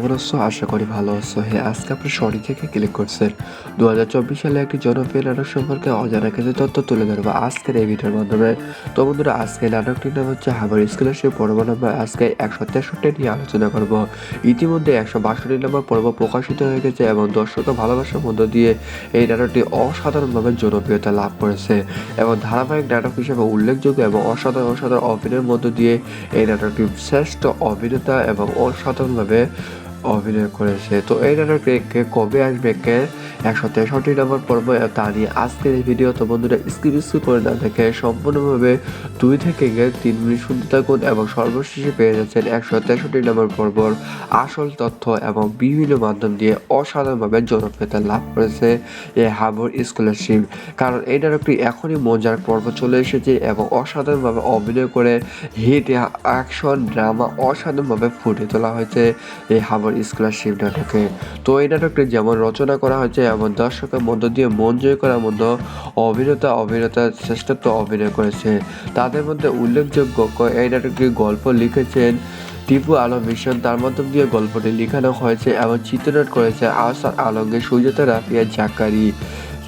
কেমন আছো? আশা করি ভালো আছো। হ্যাঁ আজকে আপনি সঠিক থেকে ক্লিক করছেন দু হাজার চব্বিশ সালে একটি জনপ্রিয় নাটক সম্পর্কে অজানা কিছু তথ্য তুলে ধরবো আজকের এই ভিডিওর মাধ্যমে। তো বন্ধুরা, আজকে নাটকটির নাম হচ্ছে হাবার স্কলারশিপ পর্ব নম্বর আজকে একশো তেষট্টি নিয়ে আলোচনা করব। ইতিমধ্যে একশো বাষট্টি নম্বর পর্ব প্রকাশিত হয়ে গেছে এবং দর্শকের ভালোবাসার মধ্য দিয়ে এই নাটকটি অসাধারণভাবে জনপ্রিয়তা লাভ করেছে এবং ধারাবাহিক নাটক হিসেবে উল্লেখযোগ্য এবং অসাধারণ অসাধারণ অভিনয়ের মধ্য দিয়ে এই নাটকটি শ্রেষ্ঠ অভিনেতা এবং অসাধারণভাবে অভিনয় করেছে। তো এই নাটকটি কে কবে আসবে কে? একশো তেষট্টি নম্বর পর্ব তা নিয়ে আজকের এই ভিডিও তো বন্ধুরা স্কিপ স্কিপ করে না দেখে সম্পূর্ণভাবে দুই থেকে তিন মিনিট শুনতে থাকুন এবং সর্বশেষে পেয়ে যাচ্ছেন একশো তেষট্টি নম্বর পর্বর আসল তথ্য এবং বিভিন্ন মাধ্যম দিয়ে অসাধারণভাবে জনপ্রিয়তা লাভ করেছে এই হাবর স্কলারশিপ কারণ এই নাটকটি এখনই মজার পর্ব চলে এসেছে এবং অসাধারণভাবে অভিনয় করে হিট অ্যাকশন ড্রামা অসাধারণভাবে ফুটে তোলা হয়েছে এই হাবর স্কলারশিপ নাটকে তো এই নাটকটি যেমন রচনা করা হয়েছে এবং দর্শকের মধ্য দিয়ে মন জয় করার মতো অভিনেতা অভিনেতা শ্রেষ্ঠত্ব অভিনয় করেছে। তাদের মধ্যে উল্লেখযোগ্য এই নাটকটির গল্প লিখেছেন টিপু আলম মিশন। তার মাধ্যম দিয়ে গল্পটি লেখানো হয়েছে এবং চিত্রনাট করেছে আসার আলঙ্গে সুজাতা রাফিয়া জাকারি।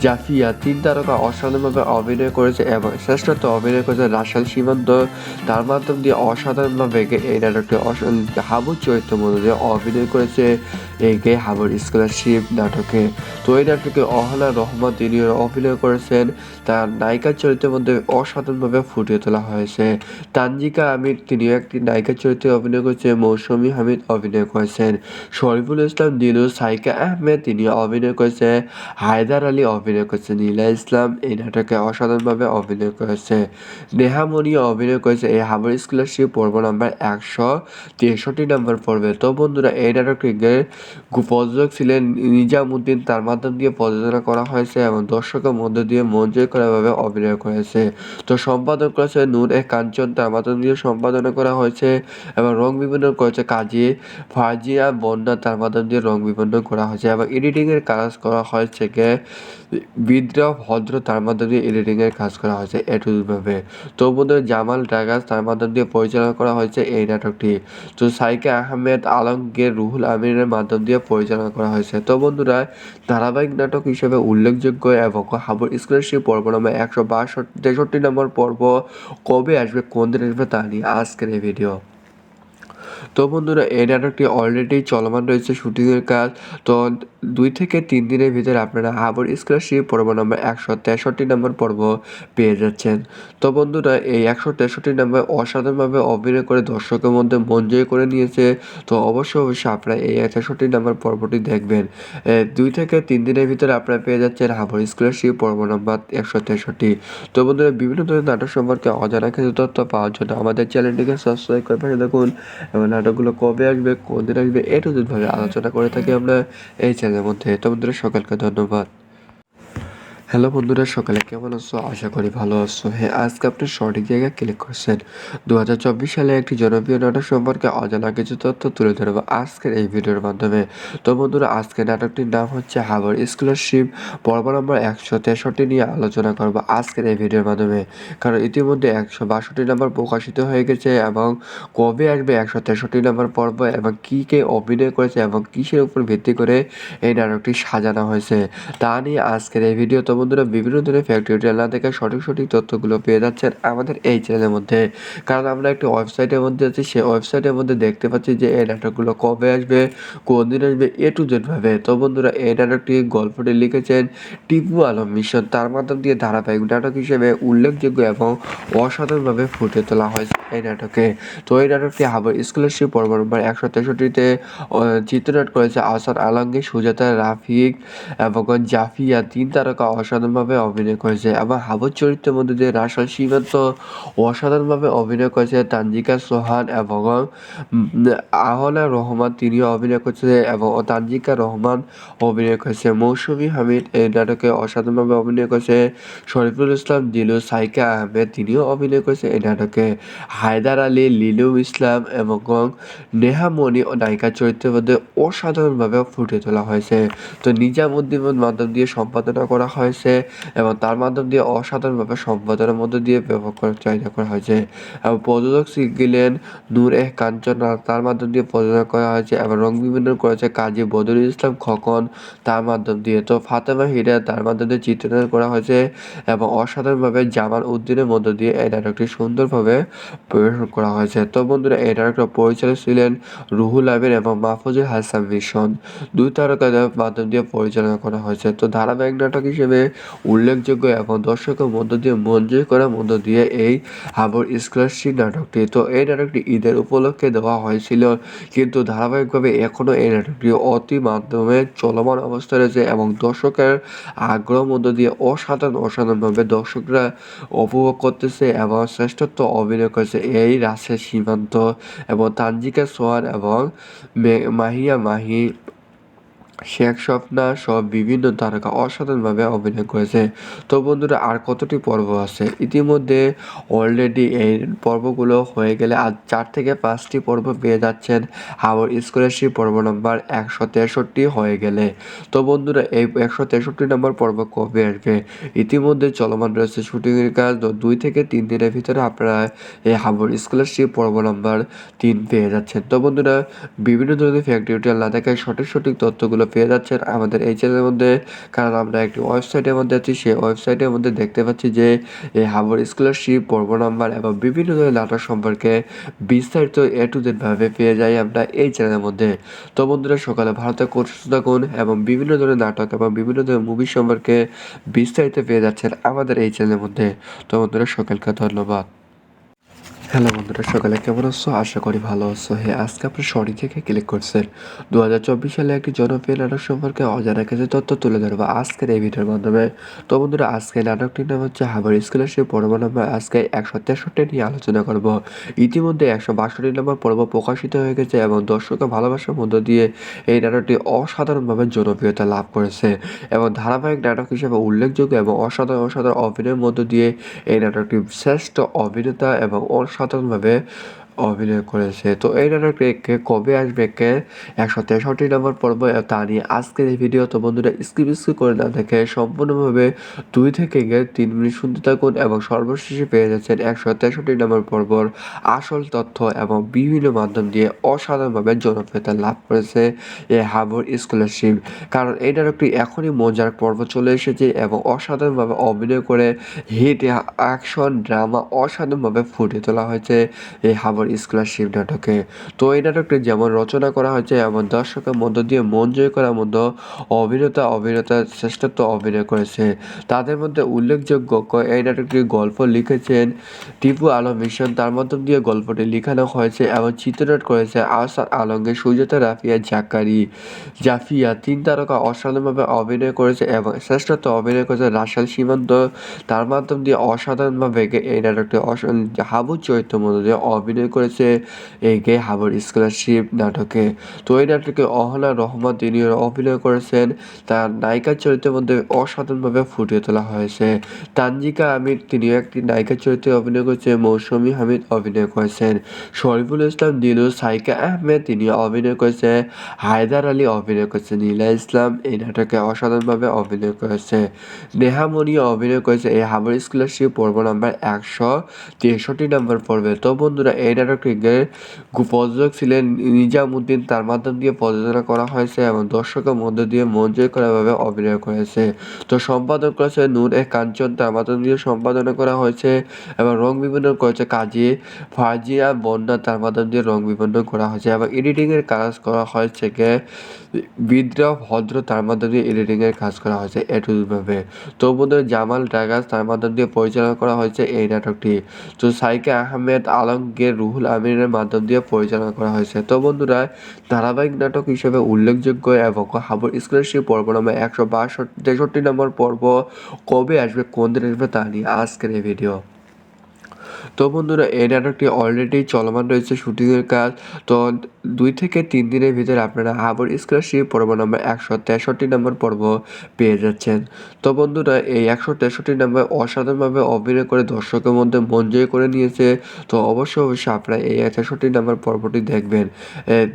জাফিয়া তিন তারকা অসাধারণভাবে অভিনয় করেছে এবং শ্রেষ্ঠত্ব অভিনয় করেছে রাশাল সীমান্ত। তার মাধ্যম দিয়ে অসাধারণভাবে এই নাটকটি হাবু চরিত্র মধ্যে অভিনয় করেছে। এই হাবুর স্কলারশিপ নাটকে তো এই নাটকে অহলা রহমান তিনি অভিনয় করেছেন। তার নায়িকার চরিত্রের মধ্যে অসাধারণভাবে ফুটিয়ে তোলা হয়েছে। তানজিকা আমির তিনি একটি নায়িকার চরিত্রে অভিনয় করেছে মৌসুমী হামিদ অভিনয় করেছেন। শরীফুল ইসলাম, দিনু, সাইকা আহমেদ তিনি অভিনয় করেছে হায়দার আলী অভিনয় করেছে নীলা ইসলাম এই নাটকে অসাধারণভাবে অভিনয় করেছে। নেহা মনিও অভিনয় করেছে এই হাবর স্কলারশিপ পর্ব নাম্বার একশো তেষট্টি নম্বর পর্বে। তো বন্ধুরা, এই নাটকটিকে প্রযোজক ছিলেন নিজামুদ্দিন। তার মাধ্যম দিয়ে প্রযোজনা করা হয়েছে এবং দর্শকের মধ্য দিয়ে জয় করাভাবে অভিনয় করেছে। তো সম্পাদন করেছে নূর এ কাঞ্চন। তার মাধ্যম দিয়ে সম্পাদনা করা হয়েছে এবং রং বিবরণ করেছে কাজী ফাজিয়া বন্যা তার মাধ্যম দিয়ে রং বিবরণ করা হয়েছে এবং এডিটিং এর কাজ করা হয়েছে কে বিদ্রোহ ভদ্র। তার মাধ্যম দিয়ে এডিটিং এর কাজ করা হয়েছে এটুভাবে তো বন্ধু জামাল ডাগাস তার মাধ্যম দিয়ে পরিচালনা করা হয়েছে এই নাটকটি। তো সাইকে আহমেদ আলমগীর, রুহুল আমিনের মাধ্যম দিয়ে পরিচালনা করা হয়েছে। তো বন্ধুরা, ধারাবাহিক নাটক হিসেবে উল্লেখযোগ্য এবং হাবুর স্কলারশিপ পর্ব নম্বর একশো বাষট্টি তেষট্টি নম্বর পর্ব কবে আসবে, কোন দিন আসবে তা নিয়ে আজকের এই ভিডিও তো বন্ধুরা, এই নাটকটি অলরেডি চলমান রয়েছে শুটিংয়ের কাজ। তো দুই থেকে তিন দিনের ভিতরে আপনারা হাবর স্কলারশিপ পর্ব নম্বর একশো তেষট্টি নম্বর পর্ব পেয়ে যাচ্ছেন। তো বন্ধুরা, এই একশো তেষট্টি নম্বর অসাধারণভাবে অভিনয় করে দর্শকের মধ্যে মন জয় করে নিয়েছে। তো অবশ্যই অবশ্যই আপনারা এই তেষট্টি নম্বর পর্বটি দেখবেন। দুই থেকে তিন দিনের ভিতরে আপনারা পেয়ে যাচ্ছেন হাবর স্কলারশিপ পর্ব নম্বর একশো তেষট্টি। তো বন্ধুরা, বিভিন্ন ধরনের নাটক সম্পর্কে অজানা কিছু তথ্য পাওয়ার জন্য আমাদের চ্যানেলটিকে সাবস্ক্রাইব করে পাশে দেখুন এবং নাটকগুলো কবে আসবে কোন দিন আসবে এটা ভাবে আলোচনা করে থাকি আমরা এই চ্যানেলের মধ্যে। তোমাদের সকালকে ধন্যবাদ। হ্যালো বন্ধুরা, সকালে কেমন আছো? আশা করি ভালো আছো। হ্যাঁ আজকে আপনি সঠিক জায়গায় ক্লিক করছেন। দু হাজার চব্বিশ সালে একটি জনপ্রিয় নাটক সম্পর্কে অজানা কিছু তথ্য তুলে ধরবো আজকের এই ভিডিওর মাধ্যমে। তো বন্ধুরা, আজকের নাটকটির নাম হচ্ছে হাবর স্কলারশিপ। পর্ব নম্বর একশো তেষট্টি নিয়ে আলোচনা করব আজকের এই ভিডিওর মাধ্যমে। কারণ ইতিমধ্যে একশো বাষট্টি নম্বর প্রকাশিত হয়ে গেছে এবং কবে আসবে একশো তেষট্টি নম্বর পর্ব এবং কী কে অভিনয় করেছে এবং কিসের উপর ভিত্তি করে এই নাটকটি সাজানো হয়েছে তা নিয়ে আজকের এই ভিডিও। তো বন্ধুরা, বিভিন্ন ধরনের ফ্যাক্টরি না থেকে সঠিক সঠিক তথ্যগুলো পেয়ে যাচ্ছেন আমাদের এই চ্যানেলের মধ্যে। কারণ আমরা একটি ওয়েবসাইটের মধ্যে আছি, সেই ওয়েবসাইটের মধ্যে দেখতে পাচ্ছি যে এই নাটকগুলো কবে আসবে, কোন দিন আসবে এ টু জেড ভাবে। তো বন্ধুরা, এই নাটকটি গল্পটি লিখেছেন টিপু আলম মিশন। তার মাধ্যম দিয়ে ধারাবাহিক নাটক হিসেবে উল্লেখযোগ্য এবং অসাধারণভাবে ফুটে তোলা হয়েছে এই নাটকে। তো এই নাটকটি হাবর স্কলারশিপ পর্ব নম্বর একশো তেষট্টিতে চিত্রনাট করেছে আসাদ আলমগীর, সুজাতা রাফিক এবং জাফিয়া, তিন তারকা অসাধারণভাবে অভিনয় করেছে। এবং হাবর চরিত্রের মধ্যে দিয়ে রাশাল সীমান্ত অসাধারণভাবে অভিনয় করেছে তানজিকা সোহান এবং আহলা রহমান তিনিও অভিনয় করেছে এবং তানজিকা রহমান অভিনয় করেছে। মৌসুমী হামিদ এই নাটকে অসাধারণভাবে অভিনয় করেছে। শরীফুল ইসলাম দিলু সাইকা আহমেদ তিনিও অভিনয় করেছে এই নাটকে। হায়দার আলী, লিলু ইসলাম এবং নেহামণি ও নায়িকার চরিত্রের মধ্যে অসাধারণভাবে ফুটিয়ে তোলা হয়েছে। তো নিজামুদ্দিনের মাধ্যম দিয়ে সম্পাদনা করা হয়েছে। এবং তার মাধ্যম দিয়ে অসাধারণভাবে সম্পাদনের মধ্য দিয়ে ব্যবহার করার চাহিদা করা হয়েছে। এবং প্রযোজক গেলেন নূর এহ কাঞ্চন তার মাধ্যম দিয়ে প্রযোজনা করা হয়েছে এবং রং বিভিন্ন করেছে কাজী বদরুল ইসলাম খকন তার মাধ্যম দিয়ে। তো ফাতেমা হিরা তার মাধ্যম দিয়ে চিত্রায়ন করা হয়েছে এবং অসাধারণভাবে জামাল উদ্দিনের মধ্য দিয়ে এই নাটকটি সুন্দরভাবে পরিবেশন করা হয়েছে। তো বন্ধুরা, এই নাটকটা পরিচালক ছিলেন রুহুল আমিন এবং মাহফুজুল হাসান মিশন। দুই তারকাদের মাধ্যম দিয়ে পরিচালনা করা হয়েছে। তো ধারাবাহিক নাটক হিসেবে উল্লেখযোগ্য এবং দর্শকের মধ্য দিয়ে জয় করার মধ্য দিয়ে এই হাবর স্কলারশিপ নাটকটি। তো এই নাটকটি ঈদের উপলক্ষে দেওয়া হয়েছিল, কিন্তু ধারাবাহিকভাবে এখনও এই নাটকটি অতি মাধ্যমে চলমান অবস্থা রয়েছে এবং দর্শকের আগ্রহ মধ্য দিয়ে অসাধারণ অসাধারণভাবে দর্শকরা উপভোগ করতেছে এবং শ্রেষ্ঠত্ব অভিনয় করেছে এই রাসেল সীমান্ত এবং তানজিকা সোয়ান এবং মাহিয়া মাহি শেখ স্বপ্না সহ বিভিন্ন তারকা অসাধারণভাবে অভিনয় করেছে। তো বন্ধুরা, আর কতটি পর্ব আছে? ইতিমধ্যে অলরেডি এই পর্বগুলো হয়ে গেলে আর চার থেকে পাঁচটি পর্ব পেয়ে যাচ্ছেন। আবার স্কলারশিপ পর্ব নম্বর একশো তেষট্টি হয়ে গেলে। তো বন্ধুরা, এই একশো তেষট্টি নম্বর পর্ব কবে আসবে? ইতিমধ্যে চলমান রয়েছে শুটিংয়ের কাজ। দুই থেকে তিন দিনের ভিতরে আপনারা এই হাবর স্কলারশিপ পর্ব নম্বর তিন পেয়ে যাচ্ছেন। তো বন্ধুরা, বিভিন্ন ধরনের ফ্যাক্টরি না দেখায় সঠিক সঠিক তথ্যগুলো পেয়ে যাচ্ছেন। আমাদের এই চ্যানেলের মধ্যে, কারণ আমরা একটি ওয়েবসাইটের মধ্যে আছি, সেই ওয়েবসাইটের মধ্যে দেখতে পাচ্ছি যে, এই হাবর স্কলারশিপ, পর্ব নাম্বার এবং বিভিন্ন ধরনের নাটক সম্পর্কে বিস্তারিত এ টু ভাবে পেয়ে যাই আমরা এই চ্যানেলের মধ্যে। তো বন্ধুরা, সকালে ভারতে সুস্থ থাকুন এবং বিভিন্ন ধরনের নাটক এবং বিভিন্ন ধরনের মুভি সম্পর্কে বিস্তারিত পেয়ে যাচ্ছেন আমাদের এই চ্যানেলের মধ্যে। তো বন্ধুরা, সকলকে ধন্যবাদ। হ্যালো বন্ধুরা, সকালে কেমন আছো? আশা করি ভালো আছো। হ্যাঁ আজকে আপনি সরি থেকে ক্লিক করছেন? দু হাজার চব্বিশ সালে একটি জনপ্রিয় নাটক সম্পর্কে অজানা কিছু তথ্য তুলে ধরবো আজকের এই ভিডিওর মাধ্যমে। তো বন্ধুরা, আজকে নাটকটির নাম হচ্ছে হাবার স্কলারশিপ পর্ব নম্বর আজকে একশো তেষট্টি নিয়ে আলোচনা করব। ইতিমধ্যে একশো বাষট্টি নম্বর পর্ব প্রকাশিত হয়ে গেছে এবং দর্শকের ভালোবাসার মধ্য দিয়ে এই নাটকটি অসাধারণভাবে জনপ্রিয়তা লাভ করেছে এবং ধারাবাহিক নাটক হিসেবে উল্লেখযোগ্য এবং অসাধারণ অসাধারণ অভিনয়ের মধ্য দিয়ে এই নাটকটি শ্রেষ্ঠ অভিনেতা এবং অসাধারণ haton ve অভিনয় করেছে। তো এই নাটকটি কবে আসবে কে? একশো তেষট্টি নম্বর পর্ব তা নিয়ে আজকের এই ভিডিও তো বন্ধুরা স্কিপ স্কিপ করে না দেখে সম্পূর্ণভাবে দুই থেকে তিন মিনিট শুনতে থাকুন এবং সর্বশেষে পেয়ে যাচ্ছেন একশো তেষট্টি নম্বর পর্বর আসল তথ্য এবং বিভিন্ন মাধ্যম দিয়ে অসাধারণভাবে জনপ্রিয়তা লাভ করেছে এ হাবর স্কলারশিপ কারণ এই নাটকটি এখনই মজার পর্ব চলে এসেছে এবং অসাধারণভাবে অভিনয় করে হিট অ্যাকশন ড্রামা অসাধারণভাবে ফুটিয়ে তোলা হয়েছে এই হাবর খবর স্কলারশিপ নাটকে। তো এই নাটকটি যেমন রচনা করা হয়েছে, এমন দর্শকের মধ্য দিয়ে মন জয় করার মধ্যে অভিনেতা অভিনেতা শ্রেষ্ঠত্ব অভিনয় করেছে। তাদের মধ্যে উল্লেখযোগ্য এই নাটকটির গল্প লিখেছেন টিপু আলম মিশন। তার মাধ্যম দিয়ে গল্পটি লিখানো হয়েছে, এবং চিত্রনাট করেছে আসাদ আলমগীর, সুজাতা রাফিয়া, জাকারি, জাফিয়া। তিন তারকা অসাধারণভাবে অভিনয় করেছে এবং শ্রেষ্ঠত্ব অভিনয় করেছে রাশাল সীমান্ত। তার মাধ্যম দিয়ে অসাধারণভাবে এই নাটকটি হাবু চরিত্র মধ্য অভিনয় করেছে এই গে হাবর স্কলারশিপ নাটকে। তো এই নাটকে অহনা রহমান তিনিও অভিনয় করেছেন, তার নায়িকার চরিত্রের মধ্যে অসাধারণভাবে ফুটিয়ে তোলা হয়েছে। তানজিকা আমির, তিনিও একটি নায়িকার চরিত্রে অভিনয় করেছে মৌসুমি হামিদ অভিনয় করেছেন। শরীফুল ইসলাম, দিলু সাইকা আহমেদ তিনি অভিনয় করেছে হায়দার আলী অভিনয় করেছে নীলা ইসলাম এই নাটকে অসাধারণভাবে অভিনয় করেছে। নেহামণি অভিনয় করেছে। এই হাবর স্কলারশিপ পর্ব নাম্বার একশো তেষট্টি নম্বর পর্বে। তো বন্ধুরা, এই নাটকটিকে প্রযোজক ছিলেন নিজামুদ্দিন। তার মাধ্যম দিয়ে প্রযোজনা করা হয়েছে এবং দর্শকের মধ্য দিয়ে জয় করাভাবে অভিনয় করেছে। তো সম্পাদন করেছে নূর এ কাঞ্চন। তার মাধ্যম দিয়ে সম্পাদনা করা হয়েছে এবং রং বিবর্ধন করেছে কাজী ফাজিয়া বন্যা তার মাধ্যম দিয়ে রং বিবর্ধন করা হয়েছে এবং এডিটিংয়ের কাজ করা হয়েছে কে বিদ্রোহ ভদ্র। তার মাধ্যম দিয়ে এডিটিংয়ের কাজ করা হয়েছে এটুভাবে তো বন্ধুরা, জামাল ডাগাস তার মাধ্যম দিয়ে পরিচালনা করা হয়েছে এই নাটকটি। তো সাইকে আহমেদ আলমগীর রুহুল আমিনের মাধ্যম দিয়ে পরিচালনা করা হয়েছে। তো বন্ধুরা, ধারাবাহিক নাটক হিসেবে উল্লেখযোগ্য এবং হাবুর স্কলারশিপ পর্ব নামে একশো বাষট্টি, তেষট্টি নম্বর পর্ব কবে আসবে, কোন দিন আসবে তা নিয়ে আজকের এই ভিডিও। তো বন্ধুরা, এই নাটকটি অলরেডি চলমান রয়েছে শুটিংয়ের কাজ। তো দুই থেকে তিন দিনের ভিতরে আপনারা হাবর স্কলারশিপ পর্ব নম্বর একশো তেষট্টি নম্বর পর্ব পেয়ে যাচ্ছেন। তো বন্ধুরা, এই একশো তেষট্টি নম্বর অসাধারণভাবে অভিনয় করে দর্শকের মধ্যে মন জয় করে নিয়েছে। তো অবশ্যই অবশ্যই আপনারা এই তেষট্টি নম্বর পর্বটি দেখবেন।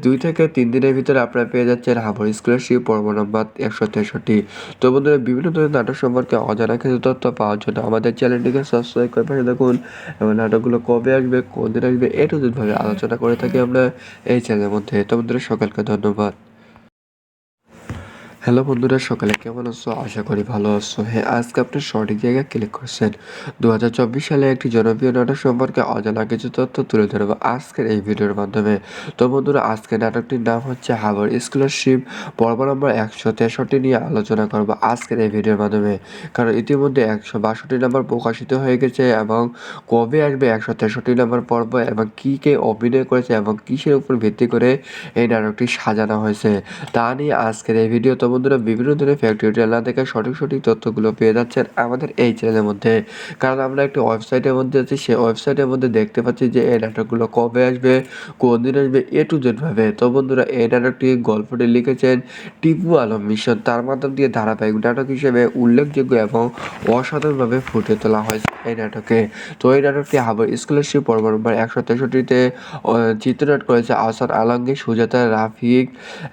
দুই থেকে তিন দিনের ভিতরে আপনারা পেয়ে যাচ্ছেন হাবর স্কলারশিপ পর্ব নম্বর একশো তেষট্টি। তো বন্ধুরা, বিভিন্ন ধরনের নাটক সম্পর্কে অজানা কিছু তথ্য পাওয়ার জন্য আমাদের চ্যানেলটিকে সাবস্ক্রাইব করে পাশে দেখুন এবং নাটকগুলো কবে আসবে কোন দিন আসবে, এ টু ভাবে আলোচনা করে থাকি আমরা এই চ্যানেলের মধ্যে। তোমাদের সকালকে ধন্যবাদ। হ্যালো বন্ধুরা, সকালে কেমন আছো? আশা করি ভালো আছো। হ্যাঁ আজকে আপনি সঠিক জায়গায় ক্লিক করছেন। দু হাজার চব্বিশ সালে একটি জনপ্রিয় নাটক সম্পর্কে অজানা কিছু তথ্য তুলে ধরবো আজকের এই ভিডিওর মাধ্যমে। তো বন্ধুরা, আজকের নাটকটির নাম হচ্ছে হাবর স্কলারশিপ। পর্ব নম্বর একশো তেষট্টি নিয়ে আলোচনা করব আজকের এই ভিডিওর মাধ্যমে। কারণ ইতিমধ্যে একশো বাষট্টি নম্বর প্রকাশিত হয়ে গেছে এবং কবে আসবে একশো তেষট্টি নম্বর পর্ব এবং কী কে অভিনয় করেছে এবং কিসের উপর ভিত্তি করে এই নাটকটি সাজানো হয়েছে, তা নিয়ে আজকের এই ভিডিও। তো বন্ধুরা, বিভিন্ন ধরনের ফ্যাক্টরি না দেখে সঠিক সঠিক তথ্যগুলো পেয়ে যাচ্ছেন আমাদের এই চ্যানেলের মধ্যে। কারণ আমরা একটি ওয়েবসাইটের মধ্যে আছি, সেই ওয়েবসাইটের মধ্যে দেখতে পাচ্ছি যে এই নাটকগুলো কবে আসবে, কোন দিন আসবে এ টু জেড ভাবে। তো বন্ধুরা, এই নাটকটি গল্পটি লিখেছেন টিপু আলম মিশন। তার মাধ্যম দিয়ে ধারাবাহিক নাটক হিসেবে উল্লেখযোগ্য এবং অসাধারণভাবে ফুটে তোলা হয়েছে এই নাটকে। তো এই নাটকটি হাবর স্কলারশিপ পর্ব নম্বর একশো তেষট্টিতে চিত্রনাট করেছে আসান আলমগীর, সুজাতা রাফিক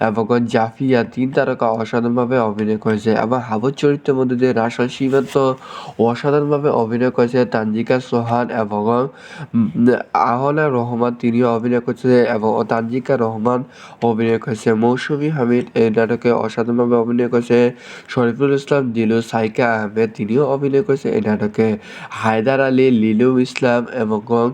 এবং জাফিয়া, তিন তারকা অসাধারণভাবে অভিনয় করেছে এবং হাবর চরিত্রের মধ্যে দিয়ে রাসেল সীমান্ত অসাধারণভাবে অভিনয় করেছে তানজিকা সোহান এবং আহনা রহমান তিনিও অভিনয় করেছে এবং তানজিকা রহমান অভিনয় করেছে। মৌসুমী হামিদ এই নাটকে অসাধারণভাবে অভিনয় করেছে। শরীফুল ইসলাম দিলু সাইকা আহমেদ তিনিও অভিনয় করেছে এই নাটকে। হায়দার আলী, লিলু ইসলাম এবং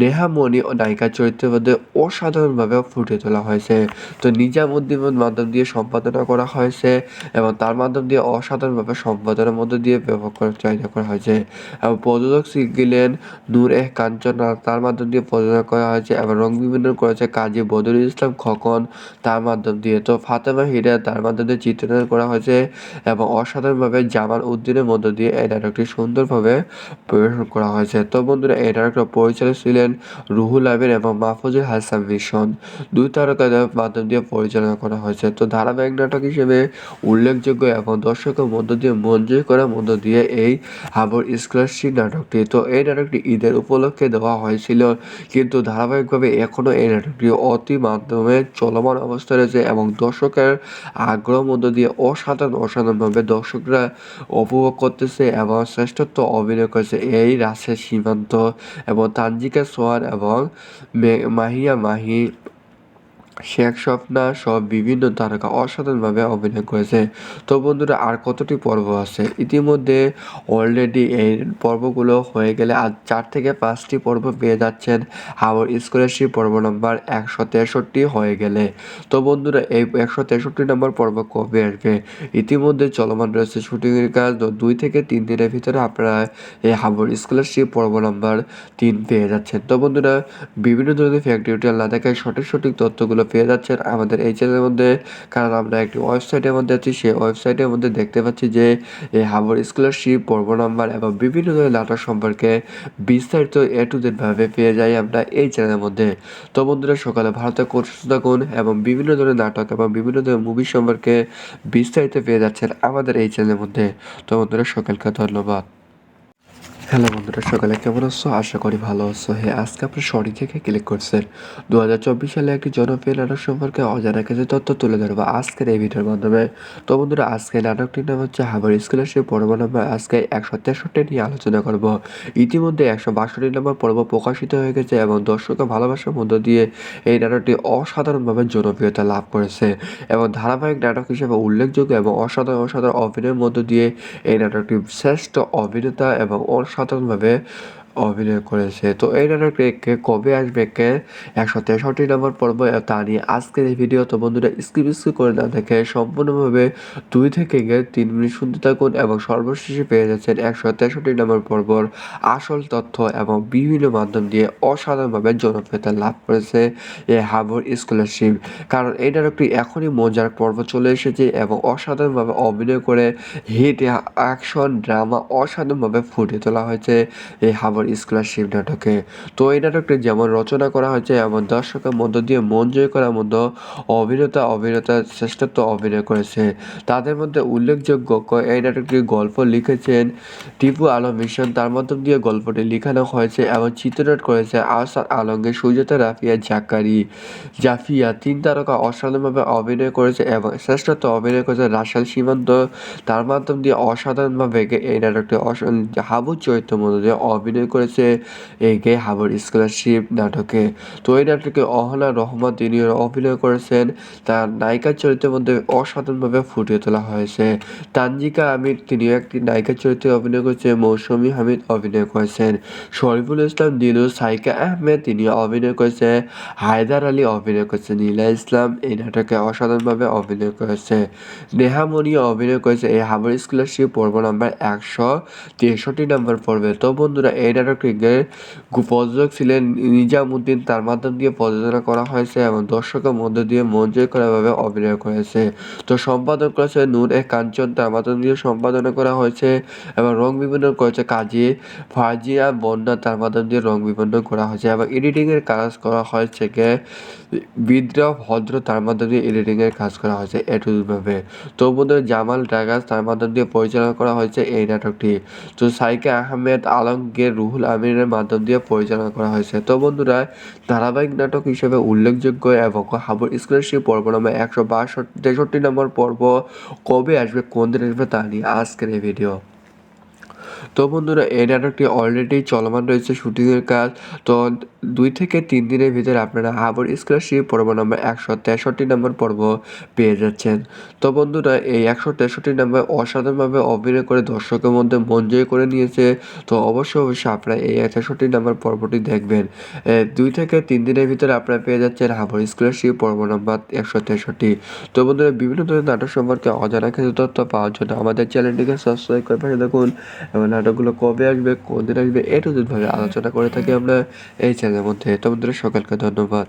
নেহামণি নায়িকা চরিত্রের মধ্যে অসাধারণভাবে ফুটে তোলা হয়েছে। তো নিজামুদ্দিনের মাধ্যম দিয়ে সম্পাদনা করা হয়েছে এবং তার মাধ্যম দিয়ে অসাধারণভাবে সম্পাদনের মধ্য দিয়ে ব্যবহার করার চাহিদা করা হয়েছে। এবং প্রযোজক গেলেন নূর এহ কাঞ্চন তার মাধ্যম দিয়ে প্রযোজনা করা হয়েছে এবং রং বিভিন্ন করেছে কাজী বদরুল ইসলাম খকন তার মাধ্যম দিয়ে। তো ফাতেমা হিরা তার মাধ্যম দিয়ে চিত্রায়ন করা হয়েছে এবং অসাধারণভাবে জামাল উদ্দিনের মধ্য দিয়ে এই নাটকটি সুন্দরভাবে পরিবেশন করা হয়েছে। তো বন্ধুরা, এই নাটকটা পরিচালক ছিলেন রুহুল আমিন এবং মাহফুজুল হাসান মিশন। দুই তারকাদের মাধ্যম দিয়ে পরিচালনা করা হয়েছে। তো ধারাবাহিক নাটক হিসেবে উল্লেখযোগ্য এবং দর্শকের মধ্য দিয়ে মঞ্জুর করার মধ্য দিয়ে এই হাবর স্কলারশিপ নাটকটি। তো এই নাটকটি ঈদের উপলক্ষে দেওয়া হয়েছিল, কিন্তু ধারাবাহিকভাবে এখনও এই নাটকটি অতি মাধ্যমে চলমান অবস্থায় রয়েছে এবং দর্শকের আগ্রহ মধ্য দিয়ে অসাধারণ অসাধারণভাবে দর্শকরা উপভোগ করতেছে এবং শ্রেষ্ঠত্ব অভিনয় করেছে এই রাসেল সীমান্ত এবং তানজিকা সোয়ার এবং মাহিয়া মাহি শেখ স্বপ্না সব বিভিন্ন তারকা অসাধারণভাবে অভিনয় করেছে। তো বন্ধুরা, আর কতটি পর্ব আছে? ইতিমধ্যে অলরেডি এই পর্বগুলো হয়ে গেলে আর চার থেকে পাঁচটি পর্ব পেয়ে যাচ্ছেন। হাওয়ার স্কলারশিপ পর্ব নম্বর একশো তেষট্টি হয়ে গেলে। তো বন্ধুরা, এই একশো তেষট্টি নম্বর পর্ব কবে আসবে? ইতিমধ্যে চলমান রয়েছে শুটিংয়ের কাজ। দুই থেকে তিন দিনের ভিতরে আপনারা এই হাবর স্কলারশিপ পর্ব নম্বর তিন পেয়ে যাচ্ছেন। তো বন্ধুরা, বিভিন্ন ধরনের ফ্যাক্টরি না দেখায় সঠিক সঠিক তথ্যগুলো পেয়ে যাচ্ছেন। আমাদের এই চ্যানেলের মধ্যে, কারণ আমরা একটি ওয়েবসাইটের মধ্যে আছি, সেই ওয়েবসাইটের মধ্যে দেখতে পাচ্ছি যে, এই হাবর স্কলারশিপ পর্ব নম্বর এবং বিভিন্ন ধরনের নাটক সম্পর্কে বিস্তারিত এ টু ভাবে পেয়ে যাই আমরা এই চ্যানেলের মধ্যে। তো বন্ধুরা, সকালে ভারতে সুস্থ থাকুন এবং বিভিন্ন ধরনের নাটক এবং বিভিন্ন ধরনের মুভি সম্পর্কে বিস্তারিত পেয়ে যাচ্ছেন আমাদের এই চ্যানেলের মধ্যে। তো বন্ধুরা, সকালকে ধন্যবাদ। হ্যালো বন্ধুরা, সকালে কেমন আছো? আশা করি ভালো আছো। হ্যাঁ আজকে আপনি সরি থেকে ক্লিক করছেন? দু হাজার চব্বিশ সালে একটি জনপ্রিয় নাটক সম্পর্কে অজানা কিছু তথ্য তুলে ধরবো আজকের এই ভিডিওর মাধ্যমে। তো বন্ধুরা, আজকে নাটকটির নাম হচ্ছে হাবার স্কলারশিপ পর্ব নম্বর আজকে একশো তেষট্টি নিয়ে আলোচনা করব। ইতিমধ্যে একশো বাষট্টি নম্বর পর্ব প্রকাশিত হয়ে গেছে এবং দর্শকের ভালোবাসার মধ্য দিয়ে এই নাটকটি অসাধারণভাবে জনপ্রিয়তা লাভ করেছে এবং ধারাবাহিক নাটক হিসেবে উল্লেখযোগ্য এবং অসাধারণ অসাধারণ অভিনয়ের মধ্য দিয়ে এই নাটকটি শ্রেষ্ঠ অভিনেতা এবং অসাধারণভাবে অভিনয় করেছে। তো এই নাটকটি কবে আসবে কে? একশো তেষট্টি নম্বর পর্ব তা নিয়ে আজকের এই ভিডিও তো বন্ধুরা স্কিপ স্কিপ করে না দেখে সম্পূর্ণভাবে দুই থেকে তিন মিনিট শুনতে থাকুন এবং সর্বশেষে পেয়ে যাচ্ছেন একশো তেষট্টি নম্বর পর্বর আসল তথ্য এবং বিভিন্ন মাধ্যম দিয়ে অসাধারণভাবে জনপ্রিয়তা লাভ করেছে এ হাবর স্কলারশিপ কারণ এই নাটকটি এখনই মজার পর্ব চলে এসেছে এবং অসাধারণভাবে অভিনয় করে হিট অ্যাকশন ড্রামা অসাধারণভাবে ফুটিয়ে তোলা হয়েছে এই হাবর হাবর স্কলারশিপ নাটকে। তো এই নাটকটি যেমন রচনা করা হয়েছে, এমন দর্শকের মধ্য দিয়ে মন জয় করার মতো অভিনেতা অভিনেতা শ্রেষ্ঠত্ব অভিনয় করেছে। তাদের মধ্যে উল্লেখযোগ্য এই নাটকটির গল্প লিখেছেন টিপু আলম মিশন। তার মাধ্যম দিয়ে গল্পটি লিখানো হয়েছে, এবং চিত্রনাট করেছে আসাদ আলমগীর, সুজাতা রাফিয়া জাকারি। জাফিয়া তিন তারকা অসাধারণভাবে অভিনয় করেছে এবং শ্রেষ্ঠত্ব অভিনয় করেছে রাশাল সীমান্ত। তার মাধ্যম দিয়ে অসাধারণভাবে এই নাটকটি হাবুর চরিত্র মধ্য অভিনয় করেছে এই গে হাবুর স্কলারশিপ নাটকে। তো এই নাটকে অহনা রহমান তিনিও অভিনয় করেছেন, তার নায়িকার চরিত্রের মধ্যে অসাধারণভাবে ফুটিয়ে তোলা হয়েছে। তানজিকা আমির, তিনিও একটি নায়িকার চরিত্রে অভিনয় করেছে, মৌসুমী হামিদ অভিনয় করেছেন। শরীফুল ইসলাম, দিনু সাইকা আহমেদ তিনি অভিনয় করেছে। হায়দার আলী অভিনয় করেছে। নীলা ইসলাম এই নাটকে অসাধারণভাবে অভিনয় করেছে। নেহা মনিও অভিনয় করেছে। এই হাবর স্কলারশিপ পর্ব নাম্বার একশো তেষট্টি নম্বর পর্বে। তো বন্ধুরা, এই নাটকটিকে প্রযোজক ছিলেন নিজামুদ্দিন। তার মাধ্যম দিয়ে প্রযোজনা করা হয়েছে এবং দর্শকের মধ্য দিয়ে জয় করাভাবে অভিনয় করেছে। তো সম্পাদন করেছে নূর এ কাঞ্চন। তার মাধ্যম দিয়ে সম্পাদনা করা হয়েছে এবং রং বিবরণ করেছে কাজী ফাজিয়া বন্যা। তার মাধ্যম দিয়ে রং বিবরণ করা হয়েছে এবং এডিটিংয়ের কাজ করা হয়েছে কে বিদ্রোহ ভদ্র। তার মাধ্যম দিয়ে এডিটিংয়ের কাজ করা হয়েছে এটুভাবে তো বন্ধুরা, জামাল ডাগাস তার মাধ্যম দিয়ে পরিচালনা করা হয়েছে এই নাটকটি। তো সাইকে আহমেদ আলমগীর রুহুল আমিনের মাধ্যম দিয়ে পরিচালনা করা হয়েছে। তো বন্ধুরা, ধারাবাহিক নাটক হিসেবে উল্লেখযোগ্য এবং হাবুর স্কলারশিপ পর্ব নম্বর একশো বাষট্টি, তেষট্টি নম্বর পর্ব কবে আসবে, কোন দিন আসবে তা নিয়ে আজকের এই ভিডিও তো বন্ধুরা, এই নাটকটি অলরেডি চলমান রয়েছে শুটিংয়ের কাজ। তো দুই থেকে তিন দিনের ভিতরে আপনারা হাবর স্কলারশিপ পর্ব নম্বর একশো তেষট্টি নম্বর পর্ব পেয়ে যাচ্ছেন। তো বন্ধুরা, এই একশো তেষট্টি নম্বর অসাধারণভাবে অভিনয় করে দর্শকের মধ্যে মন জয় করে নিয়েছে। তো অবশ্যই অবশ্যই আপনারা এই তেষট্টি নম্বর পর্বটি দেখবেন। দুই থেকে তিন দিনের ভিতরে আপনারা পেয়ে যাচ্ছেন হাবর স্কলারশিপ পর্ব নম্বর একশো তেষট্টি। তো বন্ধুরা, বিভিন্ন ধরনের নাটক সম্পর্কে অজানা কিছু তথ্য পাওয়ার জন্য আমাদের চ্যানেলটিকে সাবস্ক্রাইব করে পাশে দেখুন। এবং নাটকগুলো কবে আসবে, কোন দিন আসবে, এ টু ভাবে আলোচনা করে থাকি আমরা। এই চ্যানেলের মধ্যে তোমাদের সকলকে ধন্যবাদ।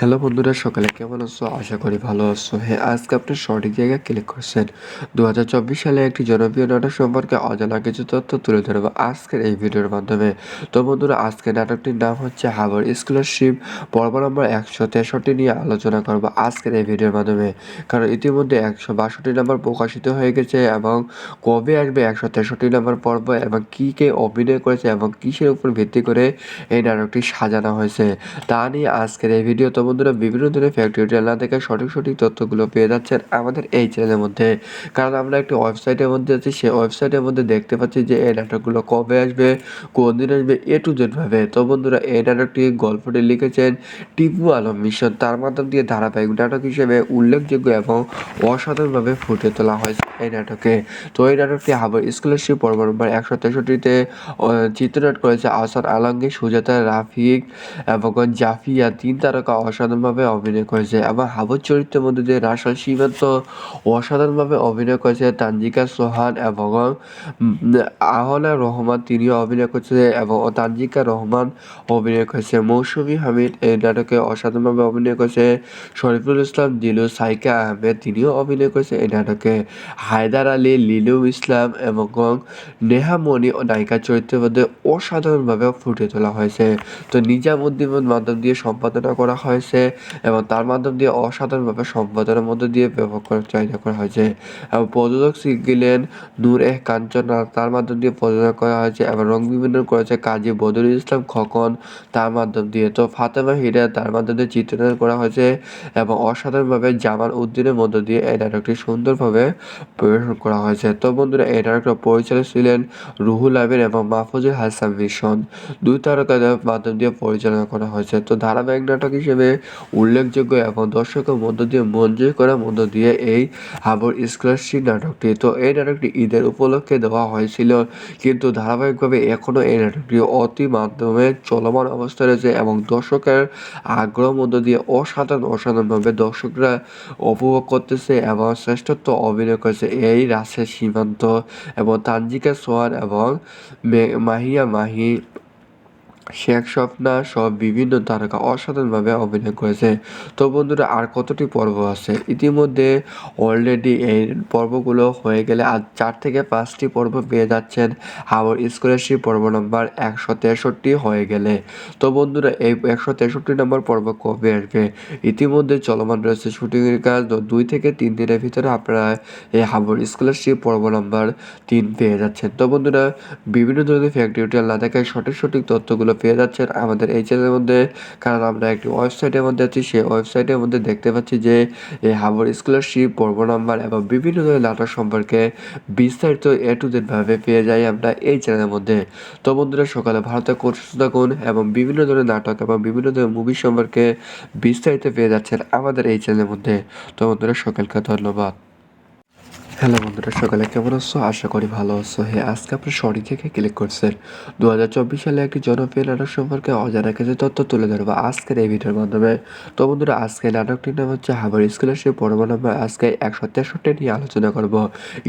হ্যালো বন্ধুরা, সকালে কেমন আছো? আশা করি ভালো আছো। হ্যাঁ আজকে আপনি সঠিক জায়গায় ক্লিক করছেন। দু হাজার চব্বিশ সালে একটি জনপ্রিয় নাটক সম্পর্কে অজানা কিছু তথ্য তুলে ধরবো আজকের এই ভিডিওর মাধ্যমে। তো বন্ধুরা, আজকের নাটকটির নাম হচ্ছে হাবর স্কলারশিপ। পর্ব নম্বর একশো তেষট্টি নিয়ে আলোচনা করব আজকের এই ভিডিওর মাধ্যমে। কারণ ইতিমধ্যে একশো বাষট্টি নম্বর প্রকাশিত হয়ে গেছে এবং কবে আসবে একশো তেষট্টি নম্বর পর্ব এবং কী কে অভিনয় করেছে এবং কিসের উপর ভিত্তি করে এই নাটকটি সাজানো হয়েছে তা নিয়ে আজকের এই ভিডিও। তো বন্ধুরা, বিভিন্ন ধরনের ফ্যাক্টরিয়াল না থেকে সঠিক সঠিক তথ্যগুলো পেয়ে যাচ্ছেন আমাদের এই চ্যানেলের মধ্যে। কারণ আমরা একটি ওয়েবসাইটের মধ্যে আছি, সেই ওয়েবসাইটের মধ্যে দেখতে পাচ্ছি যে এই নাটকগুলো কবে আসবে, কোন দিন আসবে, এ টু জেড ভাবে। তো বন্ধুরা, এই নাটকটি গল্পটি লিখেছেন টিপু আলম মিশন। তার মাধ্যম দিয়ে ধারাবাহিক নাটক হিসেবে উল্লেখযোগ্য এবং অসাধারণভাবে ফুটে তোলা হয়েছে এই নাটকে। তো এই নাটকটি হাবর স্কলারশিপ পর্ব নম্বর একশো তেষট্টিতে চিত্রনাট করেছে আসাদ আলমগীর, সুজাতা রাফিক এবং জাফিয়া, তিন তারকা অসাধারণভাবে অভিনয় করেছে এবং হাবর চরিত্রের মধ্যে দিয়ে রাশাল সীমান্ত অসাধারণভাবে অভিনয় করেছে তানজিকা সোহান এবং আহনা রহমান তিনিও অভিনয় করেছে এবং তানজিকা রহমান অভিনয় করেছে। মৌসুমী হামিদ এই নাটকে অসাধারণভাবে অভিনয় করেছে। শরীফুল ইসলাম দিলু সাইকা আহমেদ তিনিও অভিনয় করেছে এই নাটকে। হায়দার আলী, লিলু ইসলাম এবং নেহা মনি ও নায়িকা চরিত্রের মধ্যে অসাধারণভাবে ফুটে তোলা হয়েছে। তো নিজামুদ্দিনের মাধ্যম দিয়ে সম্পাদনা করা হয়েছে। এবং তার মাধ্যম দিয়ে অসাধারণভাবে সম্পাদনার মধ্যে দিয়ে ব্যবহার করার চাহিদা করা হয়েছে। এবং প্রযোজক গেলেন নূর এহ কাঞ্চন তার মাধ্যম দিয়ে প্রযোজনা করা হয়েছে এবং রং বিবরণ করেছে কাজী বদরুল ইসলাম খকন তার মাধ্যম দিয়ে। তো ফাতেমা হিরা তার মাধ্যম দিয়ে চিত্রায়ন করা হয়েছে এবং অসাধারণভাবে জামাল উদ্দিনের মধ্য দিয়ে এই নাটকটি সুন্দরভাবে পরিবেশন করা হয়েছে। তো বন্ধুরা, এই নাটকটা পরিচালক ছিলেন রুহুল আমিন এবং মাহফুজুল হাসান মিশন। দুই তারকাদের মাধ্যম দিয়ে পরিচালনা করা হয়েছে। তো ধারাবাহিক নাটক হিসেবে উল্লেখযোগ্য এবং দর্শকের মধ্য দিয়ে জয় করার মধ্য দিয়ে এই হাবর স্কলারশিপ নাটকটি। তো এই নাটকটি ঈদের উপলক্ষে দেওয়া হয়েছিল, কিন্তু ধারাবাহিকভাবে এখনও এই নাটকটি অতি মাধ্যমে চলমান অবস্থায় রয়েছে এবং দর্শকের আগ্রহ মধ্য দিয়ে অসাধারণ, অসাধারণভাবে দর্শকরা উপভোগ করতেছে এবং শ্রেষ্ঠত্ব অভিনয় করেছে এই রাসের সীমান্ত এবং তানজিকা সোয়ান এবং মাহিয়া মাহি শেখ স্বপ্না সব বিভিন্ন তারকা অসাধারণভাবে অভিনয় করেছে। তো বন্ধুরা, আর কতটি পর্ব আছে? ইতিমধ্যে অলরেডি এই পর্বগুলো হয়ে গেলে আর চার থেকে পাঁচটি পর্ব পেয়ে যাচ্ছেন। আবার স্কলারশিপ পর্ব নম্বর একশো তেষট্টি হয়ে গেলে। তো বন্ধুরা, এই একশো তেষট্টি নম্বর পর্ব কবে আসবে? ইতিমধ্যে চলমান রয়েছে শুটিংয়ের কাজ। দুই থেকে তিন দিনের ভিতরে আপনারা এই হাবর স্কলারশিপ পর্ব নম্বর তিন পেয়ে যাচ্ছেন। তো বন্ধুরা, বিভিন্ন ধরনের ফ্যাক্টরি না সঠিক সঠিক তথ্যগুলো পেয়ে যাচ্ছেন। আমাদের এই চ্যানেলের মধ্যে, কারণ আমরা একটি ওয়েবসাইটের মধ্যে আছি, সেই ওয়েবসাইটের মধ্যে দেখতে পাচ্ছি যে, এই হাবর স্কলারশিপ পর্ব নাম্বার এবং বিভিন্ন ধরনের নাটক সম্পর্কে বিস্তারিত এ টু ভাবে পেয়ে যাই আমরা এই চ্যানেলের মধ্যে। তো বন্ধুরা, সকালে ভারতে সুস্থ থাকুন এবং বিভিন্ন ধরনের নাটক এবং বিভিন্ন ধরনের মুভি সম্পর্কে বিস্তারিত পেয়ে যাচ্ছেন আমাদের এই চ্যানেলের মধ্যে। তো বন্ধুরা, সকলকে ধন্যবাদ। হ্যালো বন্ধুরা, সকালে কেমন আছো? আশা করি ভালো আছো। হ্যাঁ আজকে আপনি সরি থেকে ক্লিক করছেন। দু হাজার চব্বিশ সালে একটি জনপ্রিয় নাটক সম্পর্কে অজানা কিছু তথ্য তুলে ধরবো আজকের এই ভিডিওর মাধ্যমে। তো বন্ধুরা, আজকে নাটকটির নাম হচ্ছে হাবার স্কলারশিপ পর্ব নম্বর আজকে একশো তেষট্টি নিয়ে আলোচনা করব।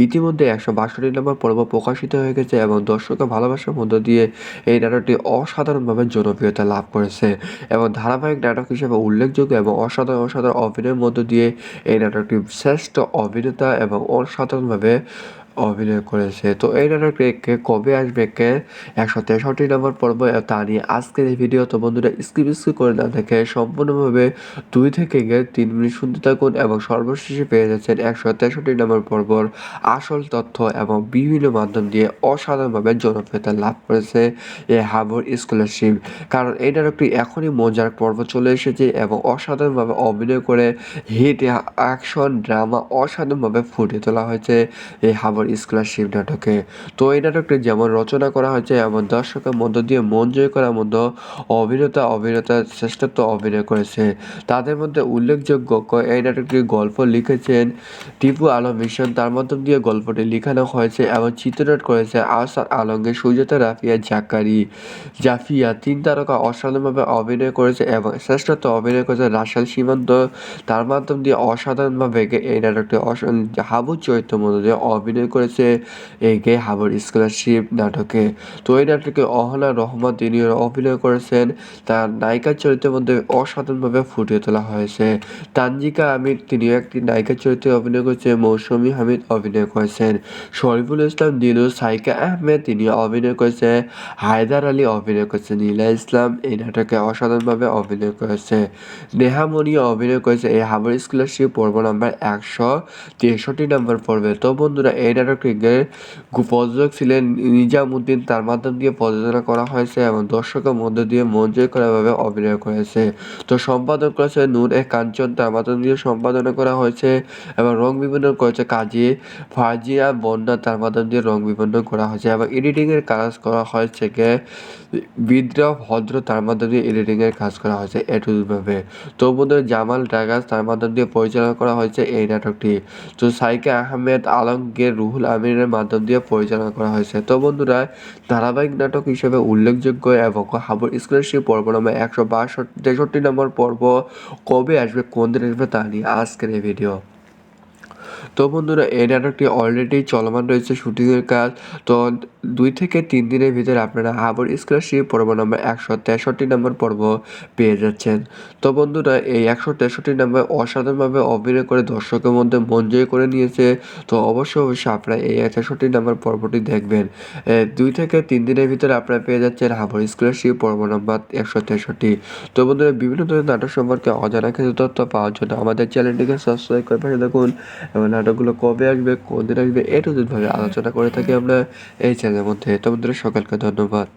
ইতিমধ্যে একশো বাষট্টি নম্বর পর্ব প্রকাশিত হয়ে গেছে এবং দর্শকের ভালোবাসার মধ্য দিয়ে এই নাটকটি অসাধারণভাবে জনপ্রিয়তা লাভ করেছে এবং ধারাবাহিক নাটক হিসেবে উল্লেখযোগ্য এবং অসাধারণ অসাধারণ অভিনয়ের মধ্য দিয়ে এই নাটকটি শ্রেষ্ঠ অভিনেতা এবং অসাধারণভাবে অভিনয় করেছে। তো এই নাটকটি কবে আসবে কে? একশো তেষট্টি নম্বর পর্ব তা নিয়ে আজকের এই ভিডিও তো বন্ধুরা স্কিপ স্কিপ করে না দেখে সম্পূর্ণভাবে দুই থেকে তিন মিনিট শুনতে থাকুন এবং সর্বশেষে পেয়ে যাচ্ছেন একশো তেষট্টি নম্বর পর্বর আসল তথ্য এবং বিভিন্ন মাধ্যম দিয়ে অসাধারণভাবে জনপ্রিয়তা লাভ করেছে এ হাবর স্কলারশিপ কারণ এই নাটকটি এখনই মজার পর্ব চলে এসেছে এবং অসাধারণভাবে অভিনয় করে হিট অ্যাকশন ড্রামা অসাধারণভাবে ফুটিয়ে তোলা হয়েছে এই হাবর স্কলারশিপ নাটকে। তো এই নাটকটি যেমন রচনা করা হয়েছে, এমন দর্শকের মধ্য দিয়ে মন জয় করার মধ্যে অভিনেতা অভিনেতা শ্রেষ্ঠত্ব অভিনয় করেছে। তাদের মধ্যে উল্লেখযোগ্য এই নাটকটির গল্প লিখেছেন টিপু আলম মিশন। তার মাধ্যম দিয়ে গল্পটি লিখানো হয়েছে এবং চিত্রনাট করেছে আসাদ আলমগীর, সুজাতা রাফিয়া, জাকারি, জাফিয়া। তিন তারকা অসাধারণভাবে অভিনয় করেছে এবং শ্রেষ্ঠত্ব অভিনয় করেছে রাশাল সীমান্ত। তার মাধ্যম দিয়ে অসাধারণভাবে এই নাটকটি হাবু চরিত্র মধ্য অভিনয় করেছে এই গে হাবর স্কলারশিপ নাটকে। তো এই নাটকে অহনা রহমান তিনিও অভিনয় করেছেন, তার নায়িকার চরিত্রের মধ্যে অসাধারণভাবে ফুটিয়ে তোলা হয়েছে। তানজিকা আমির, তিনিও একটি নায়িকার চরিত্রে অভিনয় করেছে মৌসুমী হামিদ অভিনয় করেছেন। শরীফুল ইসলাম, দিলু সাইকা আহমেদ তিনি অভিনয় করেছে হায়দার আলী অভিনয় করেছে নীলা ইসলাম এই নাটকে অসাধারণভাবে অভিনয় করেছে। নেহামণিও অভিনয় করেছে। এই হাবর স্কলারশিপ পর্ব নাম্বার একশো তেষট্টি নম্বর পর্বে। তো বন্ধুরা, এই নাটকটিকে গু- প্রযোজক ছিলেন নিজামুদ্দিন। তার মাধ্যম দিয়ে প্রযোজনা করা হয়েছে এবং দর্শকের মধ্য দিয়ে মন জয় করাভাবে অভিনয় করেছে। তো সম্পাদন করেছে নূর এ কাঞ্চন। তার মাধ্যম দিয়ে সম্পাদনা করা হয়েছে এবং রং বিবর্ধন করেছে কাজী ফাজিয়া বন্যা তার মাধ্যম দিয়ে রং বিবর্ধন করা হয়েছে এবং এডিটিংয়ের কাজ করা হয়েছে কে বিদ্রোহ ভদ্র। তার মাধ্যম দিয়ে এডিটিংয়ের কাজ করা হয়েছে এটুভাবে তো বন্ধুরা, জামাল ডাগাস তার মাধ্যম দিয়ে পরিচালনা করা হয়েছে এই নাটকটি। তো সাইকে আহমেদ আলমগীর রুহুল আমিরের মাধ্যম দিয়ে পরিচালনা করা হয়েছে। তো বন্ধুরা, ধারাবাহিক নাটক হিসেবে উল্লেখযোগ্য এবং হাবুর স্কলারশিপ পর্ব নম্বর একশো বাষট্টি, তেষট্টি নম্বর পর্ব কবে আসবে, কোন দিন আসবে তা নিয়ে আজকের এই ভিডিও। তো বন্ধুরা, এই নাটকটি অলরেডি চলমান রয়েছে শুটিংয়ের কাজ। তো দুই থেকে তিন দিনের ভিতরে আপনারা হাবর স্কলারশিপ পর্ব নম্বর একশো তেষট্টি নম্বর পর্ব পেয়ে যাচ্ছেন। তো বন্ধুরা, এই একশো তেষট্টি নম্বর অসাধারণভাবে অভিনয় করে দর্শকের মধ্যে মন জয় করে নিয়েছে। তো অবশ্যই অবশ্যই আপনারা এই তেষট্টি নম্বর পর্বটি দেখবেন। দুই থেকে তিন দিনের ভিতরে আপনারা পেয়ে যাচ্ছেন হাবর স্কলারশিপ পর্ব নম্বর একশো তেষট্টি। তো বন্ধুরা, বিভিন্ন ধরনের নাটক সম্পর্কে অজানা কিছু তথ্য পাওয়ার জন্য আমাদের চ্যানেলটিকে সাবস্ক্রাইব করে পাশে দেখুন এবং নাটকগুলো কবে আসবে কোন দিন আসবে, এ টু জেড ভাবে আলোচনা করে থাকি আমরা এই চ্যানেলের মধ্যে। তোমাদের সকালকে ধন্যবাদ।